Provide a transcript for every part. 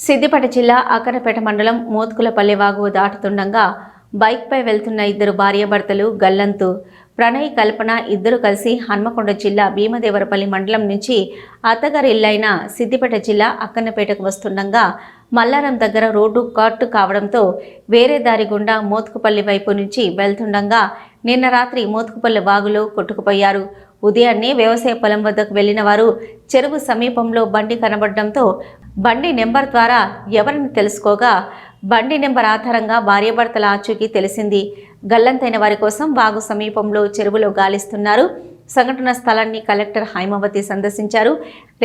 సిద్దిపేట జిల్లా అక్కరపేట మండలం మోత్కులపల్లి వాగు దాటుతుండగా బైక్పై వెళ్తున్న ఇద్దరు భార్యాభర్తలు గల్లంతు. ప్రణయ్ కల్పన ఇద్దరు కలిసి హన్మకొండ జిల్లా భీమదేవరపల్లి మండలం నుంచి అత్తగారి ఇల్లైన సిద్దిపేట జిల్లా అక్కన్నపేటకు వస్తుండగా మల్లారం దగ్గర రోడ్డు కట్టు కావడంతో వేరే దారి గుండా మోత్కుపల్లి వైపు నుంచి వెళ్తుండగా నిన్న రాత్రి మోత్కుపల్లి వాగులో కొట్టుకుపోయారు. ఉదయాన్నే వ్యవసాయ పొలం వద్దకు వెళ్ళిన వారు చెరువు సమీపంలో బండి కనబడడంతో బండి నెంబర్ ద్వారా ఎవరిని తెలుసుకోగా? బండి నెంబర్ ఆధారంగా భార్యాభర్తల ఆచూకీ తెలిసింది. గల్లంతైన వారి కోసం వాగు సమీపంలో చెరువులో గాలిస్తున్నారు. సంఘటన స్థలాన్ని కలెక్టర్ హైమావతి సందర్శించారు.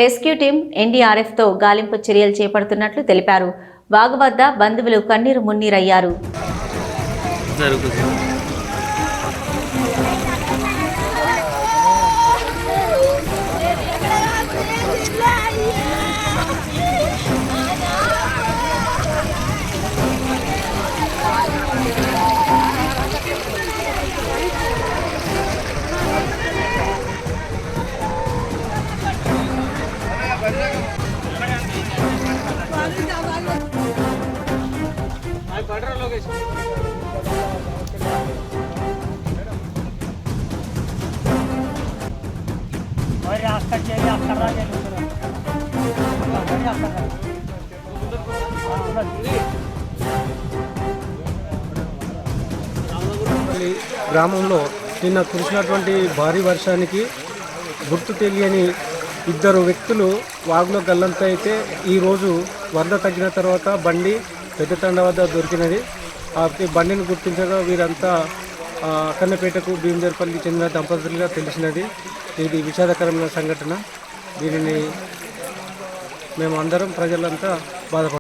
రెస్క్యూ టీం ఎన్డీఆర్ఎఫ్తో గాలింపు చర్యలు చేపడుతున్నట్లు తెలిపారు. వాగు వద్ద బంధువులు కన్నీరు మున్నీరయ్యారు. Yeah! గ్రామంలో నిన్న కురిసినటువంటి భారీ వర్షానికి గుర్తు తెలియని ఇద్దరు వ్యక్తులు వాగులో గల్లంతా అయితే ఈరోజు వరద తగ్గిన తర్వాత బండి పెద్దతండ వద్ద దొరికినది. ఆ బండిని గుర్తించగా వీరంతా అక్కన్నపేటకు భీమదేవరపల్లికి చెందిన దంపతులుగా తెలిసినది. ఇది విషాదకరమైన సంఘటన. దీనిని మేము అందరం ప్రజలంతా బాధపడుతున్నాం.